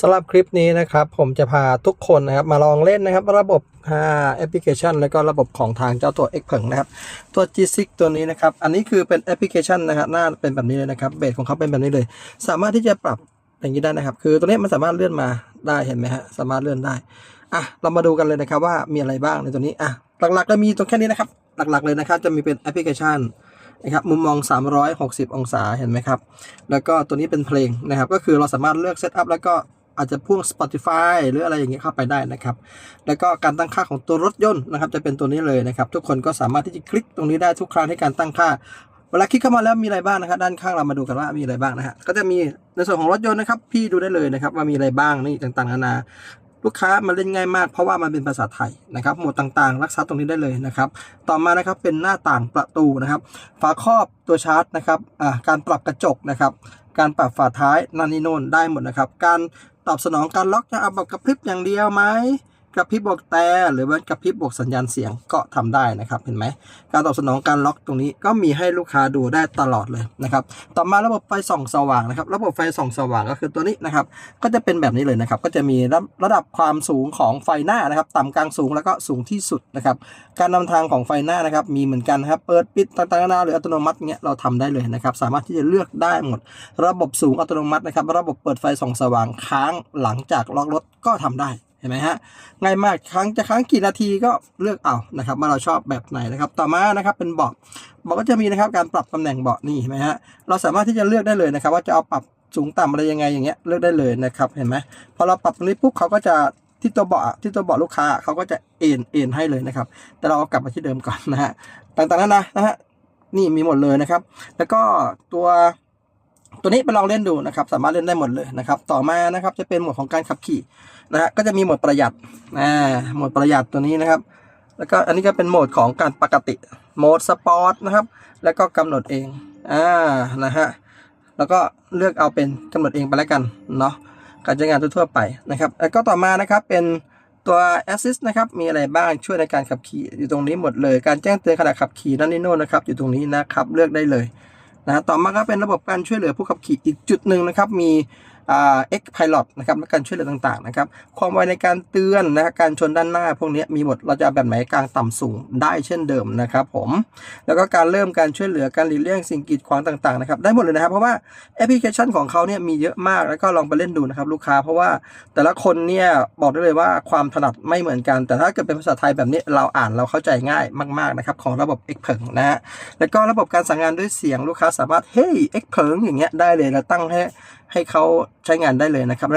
สำหรับคลิปนี้นะครับ ผมจะพาทุกคนนะครับมาลองเล่นนะครับ ระบบแอปพลิเคชัน แล้วก็ระบบของทางเจ้าตัว X เผิงนะครับ ตัว G6 ตัวนี้นะครับ อันนี้คือเป็นแอปพลิเคชันนะครับหน้าเป็นแบบนี้เลยนะครับเบสของเขาเป็นแบบนี้เลย สามารถที่จะปรับอย่างนี้ได้นะครับ คือตัวนี้มันสามารถเลื่อนมาได้เห็นไหมฮะสามารถเลื่อนได้อะเรามาดูกันเลยนะครับว่ามีอะไรบ้างในตัวนี้อะหลักๆจะมีตรงแค่นี้นะครับ หลักๆเลยนะครับจะมีเป็นแอปพลิเคชันนะครับมุมมอง 360 องศาเห็นไหมครับ แล้วก็ตัวนี้เป็นเพลงนะครับ ก็คือเราสามารถเลือกเซตอัพแล้วก็ อาจจะพ่วง Spotify หรืออะไรอย่างเงี้ยเข้าไปได้นะครับ แล้วก็การตั้งค่าของตัวรถยนต์นะครับจะเป็นตัวนี้เลยนะครับ ทุกคนก็สามารถที่จะคลิกตรงนี้ได้ทุกครั้งที่การตั้งค่าเวลาคลิกเข้ามาแล้วมีอะไรบ้างนะครับด้านข้างเรามาดูกันว่ามีอะไรบ้างนะฮะก็จะมีในส่วนของรถยนต์นะครับพี่ดูได้เลยนะครับว่ามีอะไรบ้างนี่ต่างๆนานา ลูกค้ามาเล่นง่ายมาก เพราะว่ามันเป็นภาษาไทยนะครับหมวดต่างๆ รักษาตรงนี้ได้เลยนะครับ ต่อมานะครับเป็นหน้าต่างประตูนะครับ ฝาครอบตัวชาร์จนะครับการปรับกระจกนะครับ การปรับฝาท้ายนันนี่โนนได้หมดนะครับ การตอบสนองการล็อกจะเอาแบบกระพริบอย่างเดียวไหม กระพริบบวกแต่หรือว่ากระพริบบวกสัญญาณเสียงก็ทำได้นะครับเห็นไหมการตอบสนองการล็อกตรงนี้ก็มีให้ลูกค้าดูได้ตลอดเลยนะครับต่อมาระบบไฟส่องสว่างนะครับ ระบบไฟส่องสว่างก็คือตัวนี้นะครับ ก็จะเป็นแบบนี้เลยนะครับ ก็จะมีระดับความสูงของไฟหน้านะครับ ต่ำกลางสูงแล้วก็สูงที่สุดนะครับ การนำทางของไฟหน้านะครับ มีเหมือนกันนะครับเปิดปิดต่างๆนานาหรืออัตโนมัติเงี้ยเราทำได้เลยนะครับ สามารถที่จะเลือกได้หมด ระบบสูงอัตโนมัตินะครับ ระบบเปิดไฟส่องสว่างค้างหลังจากล็อกรถก็ทำได้ เห็นไหมฮะง่ายมากครั้งจะครั้งกี่นาทีก็เลือกเอานะครับว่าเราชอบแบบไหนนะครับ ต่อมานะครับเป็นเบาะเบาะก็จะมีนะครับการปรับตำแหน่งเบาะนี่เห็นไหมฮะเราสามารถที่จะเลือกได้เลยนะครับ ว่าจะเอาปรับสูงต่ำอะไรยังไงอย่างเงี้ยเลือกได้เลยนะครับเห็นไหมพอเราปรับตรงนี้ปุ๊บเขาก็จะที่ตัวเบาะที่ตัวเบาะลูกค้าเขาก็จะเอ็นเอ็นให้เลยนะครับ แต่เราเอากลับมาที่เดิมก่อนนะฮะต่างๆนั้นนะนะฮะนี่มีหมดเลยนะครับ แล้วก็ตัว ตัวนี้ไปลองเล่นดูนะครับ สามารถเล่นได้หมดเลยนะครับ ต่อมานะครับจะเป็นหมวดของการขับขี่นะฮะก็จะมีหมวดประหยัดอ่าหมวดประหยัดตัวนี้นะครับ แล้วก็อันนี้ก็เป็นโหมดของการปกติโหมดสปอร์ตนะครับ แล้วก็กำหนดเองอ่านะฮะแล้วก็เลือกเอาเป็นกำหนดเองไปแล้วกันเนาะการใช้งานทั่วๆไปนะครับ แล้วก็ต่อมานะครับเป็นตัว assist นะครับ มีอะไรบ้างช่วยในการขับขี่อยู่ตรงนี้หมดเลย การแจ้งเตือนขณะขับขี่นั่นนี่โน่นนะครับ อยู่ตรงนี้นะครับ เลือกได้เลย นะต่อมาก็เป็นระบบการช่วยเหลือผู้ขับขี่อีกจุดหนึ่งนะครับ มี เอ่า X Pilot นะครับและการช่วยเหลือต่างๆนะครับความไวในการเตือนนะการชนด้านหน้า พวกนี้มีหมดเราจะแบบไหนกลางต่ำสูงได้เช่นเดิมนะครับผมแล้วก็การเริ่มการช่วยเหลือการหลีกเลี่ยงสิ่งกีดขวางต่างๆนะครับได้หมดเลยนะครับ เพราะว่าแอปพลิเคชันของเขาเนี่ยมีเยอะมากแล้วก็ลองไปเล่นดูนะครับลูกค้า เพราะว่าแต่ละคนเนี่ยบอกได้เลยว่าความถนัดไม่เหมือนกัน แต่ถ้าเกิดเป็นภาษาไทยแบบนี้เราอ่านเราเข้าใจง่ายมากๆนะครับของระบบ X เผิงนะฮะแล้วก็ระบบการสั่งงานด้วยเสียงลูกค้าสามารถเฮ้ยเอ็กเพิงอย่างเงี้ยได้เลยแล้วตั้งให้ ให้เขาใช้งานได้เลยนะครับแล้ว